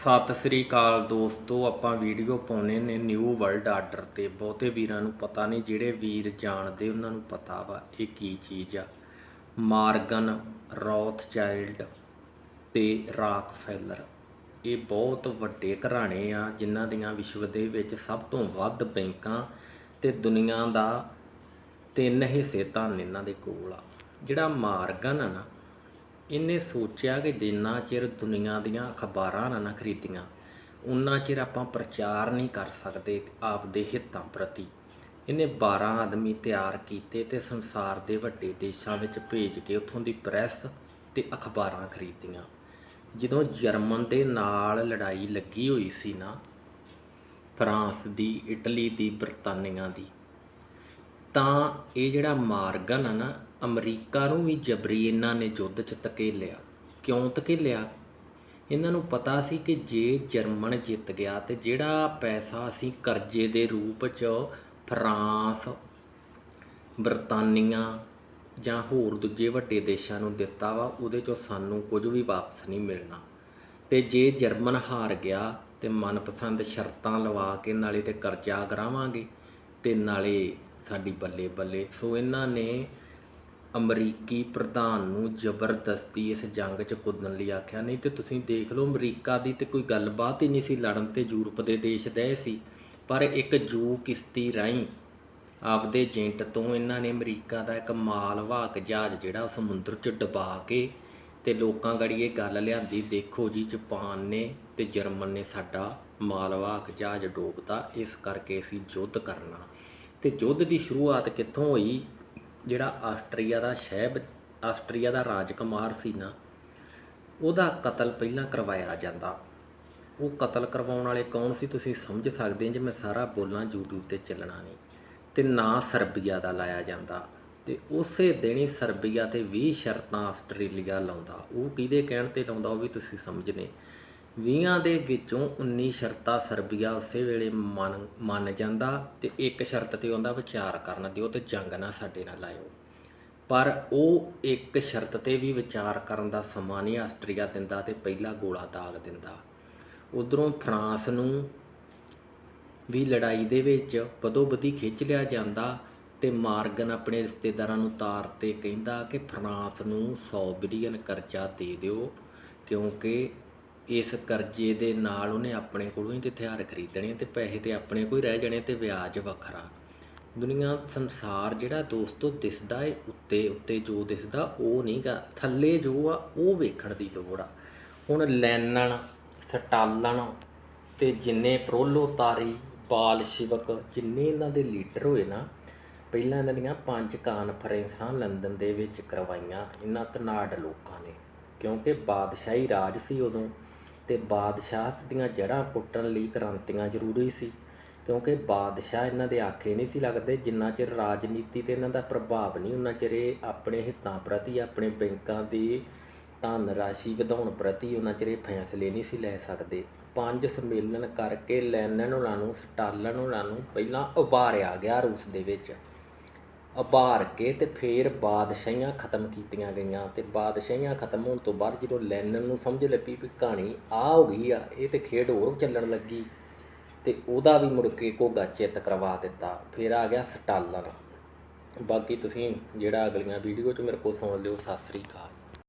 ਸਤਿ ਸ੍ਰੀ ਅਕਾਲ ਦੋਸਤੋ, ਆਪਾਂ ਵੀਡੀਓ ਪਾਉਣੇ ਨੇ ਨਿਊ ਵਰਲਡ ਆਰਡਰ ਤੇ। ਬਹੁਤੇ ਵੀਰਾਂ ਨੂੰ ਪਤਾ ਨਹੀਂ, ਜਿਹੜੇ ਵੀਰ ਜਾਣਦੇ ਉਹਨਾਂ ਨੂੰ ਪਤਾ ਵਾ ਇਹ ਕੀ ਚੀਜ਼ ਆ। ਮਾਰਗਨ ਰੌਥਚਾਈਲਡ ਤੇ ਰਾਕਫੈਲਰ। ਇਹ ਬਹੁਤ ਵੱਡੇ ਘਰਾਣੇ ਆ, ਜਿਨ੍ਹਾਂ ਦੀਆਂ ਵਿਸ਼ਵ ਦੇ ਵਿੱਚ ਸਭ ਤੋਂ ਵੱਧ ਬੈਂਕਾਂ ਤੇ ਦੁਨੀਆ ਦਾ ਤਿੰਨ ਹਿੱਸੇ ਧਨ ਇਹਨਾਂ ਦੇ ਕੋਲ ਆ। ਜਿਹੜਾ ਮਾਰਗਨ ਆ ਨਾ ਇਹਨੇ ਸੋਚਿਆ ਕਿ ਜਿੰਨਾ ਚਿਰ ਦੁਨੀਆ ਦੀਆਂ ਅਖਬਾਰਾਂ ਨਾ ਨਾ ਖਰੀਦੀਆਂ ਉਨਾ ਚਿਰ ਆਪਾਂ ਪ੍ਰਚਾਰ ਨਹੀਂ ਕਰ ਸਕਦੇ ਆਪਦੇ ਹਿੱਤਾਂ ਪ੍ਰਤੀ। ਇਹਨੇ 12 ਆਦਮੀ ਤਿਆਰ ਕੀਤੇ ਤੇ ਸੰਸਾਰ ਦੇ ਵੱਡੇ ਦੇਸ਼ਾਂ ਵਿੱਚ ਭੇਜ ਕੇ ਉੱਥੋਂ ਦੀ ਪ੍ਰੈਸ ਤੇ ਅਖਬਾਰਾਂ ਖਰੀਦੀਆਂ। ਜਦੋਂ ਜਰਮਨ ਦੇ ਨਾਲ ਲੜਾਈ ਲੱਗੀ ਹੋਈ ਸੀ ਨਾ, ਫਰਾਂਸ ਦੀ, ਇਟਲੀ ਦੀ, ਬਰਤਾਨੀਆ ਦੀ ਤਾਂ ਇਹ ਜਿਹੜਾ ਮਾਰਗਨ ਆ ਨਾ, ਅਮਰੀਕਾ ਨੂੰ ਵੀ ਜਬਰੀ ਇਹਨਾਂ ਨੇ ਯੁੱਧ 'ਚ ਧਕੇਲਿਆ। ਕਿਉਂ ਧਕੇਲਿਆ? ਇਹਨਾਂ ਨੂੰ ਪਤਾ ਸੀ ਕਿ ਜੇ ਜਰਮਨ ਜਿੱਤ ਗਿਆ ਤੇ ਜਿਹੜਾ ਪੈਸਾ ਅਸੀਂ ਕਰਜ਼ੇ ਦੇ ਰੂਪ 'ਚ, ਫਰਾਂਸ, ਬਰਤਾਨੀਆ ਜਾਂ ਹੋਰ ਦੂਜੇ ਵੱਡੇ ਦੇਸ਼ਾਂ ਨੂੰ ਦਿੱਤਾ ਵਾ, ਉਹਦੇ 'ਚੋਂ ਸਾਨੂੰ ਕੁਝ ਵੀ ਵਾਪਸ ਨਹੀਂ ਮਿਲਣਾ। ਤੇ ਜੇ ਜਰਮਨ ਹਾਰ ਗਿਆ ਤੇ ਮਨਪਸੰਦ ਸ਼ਰਤਾਂ ਲਵਾ ਕੇ ਨਾਲੇ ਤੇ ਕਰਜ਼ਾ ਕਰਾਵਾਂਗੇ ਤੇ ਨਾਲੇ ਸਾਡੀ ਬੱਲੇ ਬੱਲੇ। ਸੋ ਇਹਨਾਂ ਨੇ ਅਮਰੀਕੀ ਪ੍ਰਧਾਨ ਨੂੰ ਜ਼ਬਰਦਸਤੀ ਇਸ ਜੰਗ 'ਚ ਕੁੱਦਣ ਲਈ ਆਖਿਆ। ਨਹੀਂ ਤੇ ਤੁਸੀਂ ਦੇਖ ਲਓ, ਅਮਰੀਕਾ ਦੀ ਤੇ ਕੋਈ ਗੱਲਬਾਤ ਹੀ ਨਹੀਂ ਸੀ। ਲੜਨ ਤੇ ਯੂਰਪ ਦੇ ਦੇਸ਼ ਦੇ ਸੀ। ਪਰ ਇੱਕ ਜੂ ਕਿਸ਼ਤੀ ਰਾਹੀਂ ਆਪਦੇ ਏਜੰਟ ਤੋਂ ਇਹਨਾਂ ਨੇ ਅਮਰੀਕਾ ਦਾ ਇੱਕ ਮਾਲਵਾਹਕ ਜਹਾਜ਼ ਜਿਹੜਾ ਉਹ ਸਮੁੰਦਰ 'ਚ ਡੁਬਾ ਕੇ ਤੇ ਲੋਕਾਂ ਗੜੀ ਇਹ ਗੱਲ ਲਿਆਂਦੀ। ਦੇਖੋ ਜੀ, ਜਾਪਾਨ ਨੇ ਤੇ ਜਰਮਨ ਨੇ ਸਾਡਾ ਮਾਲਵਾਹਕ ਜਹਾਜ਼ ਡੋਬਤਾ। ਇਸ ਕਰਕੇ ਅਸੀਂ ਯੁੱਧ ਕਰਨਾ। ਤੇ ਯੁੱਧ ਦੀ ਸ਼ੁਰੂਆਤ ਕਿੱਥੋਂ ਹੋਈ? ਜਿਹੜਾ ਆਸਟਰੀਆ ਦਾ ਸ਼ਹਿਬ, ਆਸਟਰੀਆ ਦਾ ਰਾਜਕੁਮਾਰ ਸੀ ਨਾ, ਉਹਦਾ ਕਤਲ ਪਹਿਲਾਂ ਕਰਵਾਇਆ ਜਾਂਦਾ। ਉਹ ਕਤਲ ਕਰਵਾਉਣ ਵਾਲੇ ਕੌਣ ਸੀ ਤੁਸੀਂ ਸਮਝ ਸਕਦੇ ਜੇ ਮੈਂ ਸਾਰਾ ਬੋਲਾਂ YouTube ਤੇ ਚੱਲਣਾ ਨਹੀਂ। ਤੇ ਨਾਂ ਸਰਬੀਆ ਦਾ ਲਾਇਆ ਜਾਂਦਾ। ਤੇ ਉਸੇ ਦਿਨ ਹੀ ਸਰਬੀਆ ਤੇ 20 ਸ਼ਰਤਾਂ ਆਸਟ੍ਰੇਲੀਆ ਲਾਉਂਦਾ। ਉਹ ਕਿਹਦੇ ਕਹਿਣ ਤੇ ਲਾਉਂਦਾ ਉਹ ਵੀ ਤੁਸੀਂ ਸਮਝਦੇ 20 ਦੇ ਵਿੱਚੋਂ 19 ਸ਼ਰਤਾਂ ਸਰਬੀਆ ਉਸੇ ਵੇਲੇ ਮੰਨ ਮੰਨ ਜਾਂਦਾ ਤੇ ਇੱਕ ਸ਼ਰਤ ਤੇ ਉਹਦਾ ਵਿਚਾਰ ਕਰਨ ਦਿਓ ਤੇ ਜੰਗ ਨਾ ਸਾਡੇ ਨਾਲ ਲਾਇਓ। ਪਰ ਉਹ ਇੱਕ ਸ਼ਰਤ ਤੇ ਵੀ ਵਿਚਾਰ ਕਰਨ ਦਾ ਸਮਾਂ ਨਹੀਂ ਆਸਟਰੀਆ ਦਿੰਦਾ ਤੇ ਪਹਿਲਾ ਗੋਲਾ ਦਾਗ ਦਿੰਦਾ। ਉਧਰੋਂ ਫਰਾਂਸ ਨੂੰ ਵੀ ਲੜਾਈ ਦੇ ਵਿੱਚ ਬਦੋ ਬਦੀ ਖਿੱਚ ਲਿਆ ਜਾਂਦਾ ਤੇ ਮਾਰਗਨ ਆਪਣੇ ਰਿਸ਼ਤੇਦਾਰਾਂ ਨੂੰ ਤਾਰ ਤੇ ਕਹਿੰਦਾ ਕਿ ਫਰਾਂਸ ਨੂੰ 100 ਬਿਲੀਅਨ ਕਰਜ਼ਾ ਦੇ ਦਿਓ ਕਿਉਂਕਿ ਇਸ ਕਰਜ਼ੇ ਦੇ ਨਾਲ ਉਹਨੇ ਆਪਣੇ ਕੋਲੋਂ ਹੀ ਤੇ ਹਥਿਆਰ ਖਰੀਦਣੇ ਤੇ ਪੈਸੇ ਤੇ ਆਪਣੇ ਕੋਲ ਹੀ ਰਹਿ ਜਾਣੇ ਤੇ ਵਿਆਜ ਵੱਖਰਾ। ਦੁਨੀਆ, ਸੰਸਾਰ ਜਿਹੜਾ ਦੋਸਤੋ ਦਿਸਦਾ ਏ ਉੱਤੇ ਉੱਤੇ ਜੋ ਦਿਸਦਾ ਉਹ ਨਹੀਂਗਾ ਥੱਲੇ ਜੋ ਆ, ਉਹ ਵੇਖਣ ਦੀ ਲੋੜ ਆ। ਹੁਣ ਲੈਨਨ ਸਟਾਲਣ ਤੇ ਜਿੰਨੇ ਪ੍ਰੋਲੋ ਤਾਰੀ, ਬਾਲ ਸ਼ਿਵਕ, ਜਿੰਨੇ ਇਹਨਾਂ ਦੇ ਲੀਡਰ ਹੋਏ ਨਾ, ਪਹਿਲਾਂ ਇਹਨਾਂ ਦੀਆਂ ਪੰਜ ਕਾਨਫਰੰਸਾਂ ਲੰਡਨ ਦੇ ਵਿੱਚ ਕਰਵਾਈਆਂ। ਇਹਨਾਂ ਧਨਾੜ ਲੋਕਾਂ ਨੇ। ਕਿਉਂਕਿ ਬਾਦਸ਼ਾਹੀ ਰਾਜ ਸੀ ਉਦੋਂ। ਤੇ ਬਾਦਸ਼ਾਹਤ ਦੀਆਂ ਜੜ੍ਹਾਂ ਪੁੱਟਣ ਲਈ ਕ੍ਰਾਂਤੀਆਂ ਜ਼ਰੂਰੀ ਸੀ, ਕਿਉਂਕਿ ਬਾਦਸ਼ਾਹ ਇਹਨਾਂ ਦੇ ਆਖੇ ਨਹੀਂ ਸੀ ਲੱਗਦੇ, ਜਿੰਨਾ ਚਿਰ ਰਾਜਨੀਤੀ ਤੇ ਇਹਨਾਂ ਦਾ ਪ੍ਰਭਾਵ ਨਹੀਂ, ਉਹਨਾਂ ਚਿਰ ਇਹ ਆਪਣੇ ਹਿੱਤਾਂ ਪ੍ਰਤੀ, ਆਪਣੇ ਬੈਂਕਾਂ ਦੀ ਧਨ ਰਾਸ਼ੀ ਵਧਾਉਣ ਪ੍ਰਤੀ ਉਹਨਾਂ ਚਿਰ ਇਹ ਫੈਸਲੇ ਨਹੀਂ ਸੀ ਲੈ ਸਕਦੇ। ਪੰਜ ਸੰਮੇਲਨ ਕਰਕੇ ਲੈਨਨ ਉਹਨਾਂ ਨੂੰ, ਸਟਾਲਨ ਉਹਨਾਂ ਨੂੰ ਪਹਿਲਾਂ ਉਭਾਰਿਆ ਗਿਆ ਰੂਸ ਦੇ ਵਿੱਚ। ਉਭਾਰ ਕੇ ਤੇ ਫਿਰ ਬਾਦਸ਼ਾਹੀਆਂ ਖਤਮ ਕੀਤੀਆਂ ਗਈਆਂ ਤੇ ਬਾਦਸ਼ਾਹੀਆਂ ਖਤਮ ਹੋਣ ਤੋਂ ਬਾਅਦ ਜਦੋਂ ਲੈਨਨ ਨੂੰ ਸਮਝ ਲੱਗੀ ਵੀ ਕਹਾਣੀ ਆ ਹੋ ਗਈ ਆ, ਇਹ ਤੇ ਖੇਡ ਹੋਰ ਚੱਲਣ ਲੱਗੀ ਤੇ ਉਹਦਾ ਵੀ ਮੁੜ ਕੇ ਘੋਗਾ ਚਿੱਤ ਕਰਵਾ ਦਿੱਤਾ, ਫਿਰ ਆ ਗਿਆ ਸਟਾਲਨ। ਬਾਕੀ ਤੁਸੀਂ ਜਿਹੜਾ ਅਗਲੀਆਂ ਵੀਡੀਓ 'ਚ ਮੇਰੇ ਕੋਲ ਸੁਣ ਲਿਓ, ਸਤਿ ਸ੍ਰੀ ਅਕਾਲ।